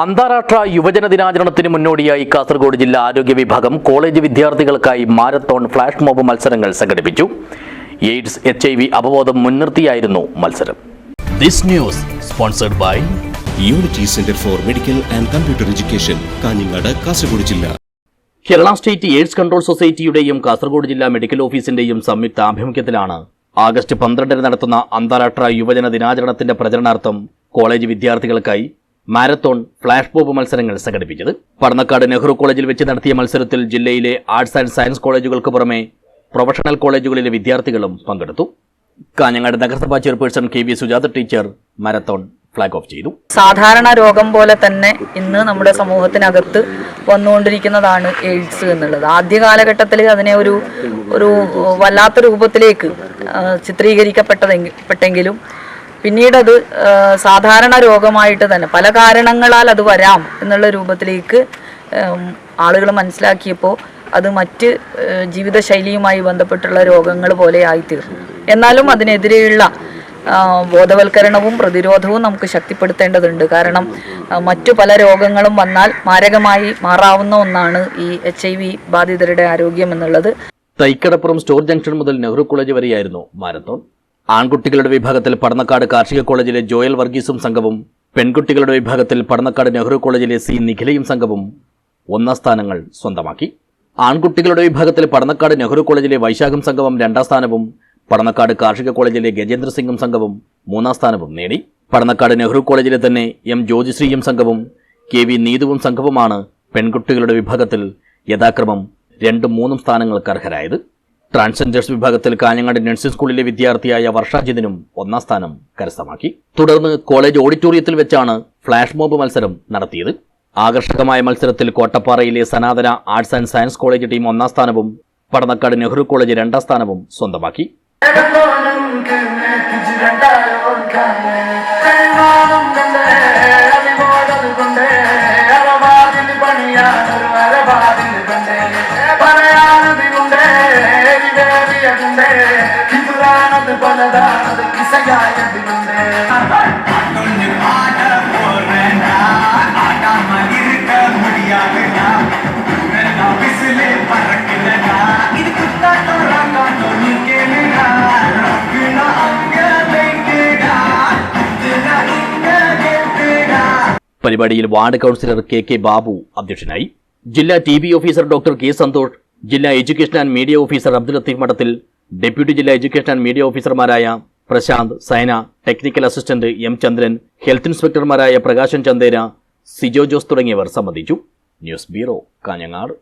അന്താരാഷ്ട്ര യുവജന ദിനാചരണത്തിന് മുന്നോടിയായി കാസർഗോഡ് ജില്ലാ ആരോഗ്യ വിഭാഗം കോളേജ് വിദ്യാർത്ഥികൾക്കായി മാരത്തോൺ ഫ്ലാഷ് മോബ് മത്സരങ്ങൾ സംഘടിപ്പിച്ചു. എയ്ഡ്സ് എച്ച് ഐ വി അവബോധം മുൻനിർത്തിയായിരുന്നു മത്സരം. This news sponsored by unity centre for medical and computer education Kanhangad Kasaragod ജില്ല കേരള സ്റ്റേറ്റ് എയ്ഡ്സ് കൺട്രോൾ സൊസൈറ്റിയുടെയും കാസർഗോഡ് ജില്ലാ മെഡിക്കൽ ഓഫീസിന്റെയും സംയുക്ത ആഭിമുഖ്യത്തിലാണ് ആഗസ്റ്റ് പന്ത്രണ്ടിന് നടത്തുന്ന അന്താരാഷ്ട്ര യുവജന ദിനാചരണത്തിന്റെ പ്രചരണാർത്ഥം കോളേജ് വിദ്യാർത്ഥികൾക്കായി മാരത്തോൺ ഫ്ലാഷ് ബോബ് മത്സരങ്ങൾ സംഘടിപ്പിച്ചത്. പടന്നക്കാട് നെഹ്റു കോളേജിൽ വെച്ച് നടത്തിയ മത്സരത്തിൽ ജില്ലയിലെ ആർട്സ് ആൻഡ് സയൻസ് കോളേജുകൾക്ക് പുറമെ പ്രൊഫഷണൽ കോളേജുകളിലെ വിദ്യാർത്ഥികളും പങ്കെടുത്തു. കാഞ്ഞങ്ങാട് നഗരസഭാ chairperson K V Sujatha teacher marathon flag off ചെയ്തു. സാധാരണ രോഗം പോലെ തന്നെ ഇന്ന് നമ്മുടെ സമൂഹത്തിനകത്ത് വന്നുകൊണ്ടിരിക്കുന്നതാണ് എയ്ഡ്സ് എന്നുള്ളത്. ആദ്യ കാലഘട്ടത്തിൽ അതിനെ ഒരു ഒരു വല്ലാത്ത രൂപത്തിലേക്ക് ചിത്രീകരിക്കപ്പെട്ടതെങ്കിൽ പെട്ടെങ്കിലും പിന്നീടത് സാധാരണ രോഗമായിട്ട് തന്നെ പല കാരണങ്ങളാൽ അത് വരാം എന്നുള്ള രൂപത്തിലേക്ക് ആളുകൾ മനസ്സിലാക്കിയപ്പോൾ അത് മറ്റ് ജീവിതശൈലിയുമായി ബന്ധപ്പെട്ടുള്ള രോഗങ്ങൾ പോലെ ആയിത്തീർന്നു. എന്നാലും അതിനെതിരെയുള്ള ബോധവൽക്കരണവും പ്രതിരോധവും നമുക്ക് ശക്തിപ്പെടുത്തേണ്ടതുണ്ട്. കാരണം മറ്റു പല രോഗങ്ങളും വന്നാൽ മാരകമായി മാറാവുന്ന ഒന്നാണ് ഈ എച്ച് ബാധിതരുടെ ആരോഗ്യം എന്നുള്ളത്. തൈക്കടപ്പുറം സ്റ്റോർ ജംഗ്ഷൻ മുതൽ നെഹ്റു കോളേജ് വരെയായിരുന്നു മാരത്തോൺ. ആൺകുട്ടികളുടെ വിഭാഗത്തിൽ പടന്നക്കാട് കാർഷിക കോളേജിലെ ജോയൽ വർഗീസും സംഘവും പെൺകുട്ടികളുടെ വിഭാഗത്തിൽ പടന്നക്കാട് നെഹ്റു കോളേജിലെ സി നിഖിലയും സംഘവും ഒന്നാം സ്ഥാനങ്ങൾ സ്വന്തമാക്കി. ആൺകുട്ടികളുടെ വിഭാഗത്തിൽ പടന്നക്കാട് നെഹ്റു കോളേജിലെ വൈശാഖം സംഘവും രണ്ടാം സ്ഥാനവും പടന്നക്കാട് കാർഷിക കോളേജിലെ ഗജേന്ദ്ര സിംഗും സംഘവും മൂന്നാം സ്ഥാനവും നേടി. പടന്നക്കാട് നെഹ്റു കോളേജിലെ തന്നെ എം ജ്യോതിശ്രീയും സംഘവും കെ വി നീതുവും സംഘവുമാണ് പെൺകുട്ടികളുടെ വിഭാഗത്തിൽ യഥാക്രമം രണ്ടും മൂന്നും സ്ഥാനങ്ങൾക്ക് അർഹരായത്. ട്രാൻസ്ജെൻഡേഴ്സ് വിഭാഗത്തിൽ കാഞ്ഞങ്ങാട് നഴ്സിംഗ് സ്കൂളിലെ വിദ്യാർത്ഥിയായ വർഷാജിതിനും ഒന്നാം സ്ഥാനം കരസ്ഥമാക്കി. തുടർന്ന് കോളേജ് ഓഡിറ്റോറിയത്തിൽ വെച്ചാണ് ഫ്ലാഷ് മോബ് മത്സരം നടത്തിയത്. ആകർഷകമായ മത്സരത്തിൽ കോട്ടപ്പാറയിലെ Sanatana arts and science college team ഒന്നാം സ്ഥാനവും പടന്നക്കാട് നെഹ്റു കോളേജ് രണ്ടാം സ്ഥാനവും സ്വന്തമാക്കി. പരിപാടിയിൽ ward councillor K K Babu അധ്യക്ഷനായി. ജില്ലാ T B officer doctor K Santhosh ജില്ലാ education and media officer Abdul Latheef Madathil deputy ജില്ലാ എഡ്യൂക്കേഷൻ ആൻഡ് മീഡിയ ഓഫീസർമാരായ Prashanth Saina technical assistant M Chandran health ഇൻസ്പെക്ടർമാരായ Prakashan Chandera Sijo Jose തുടങ്ങിയവർ സംബന്ധിച്ചു. News bureau Kanhangad.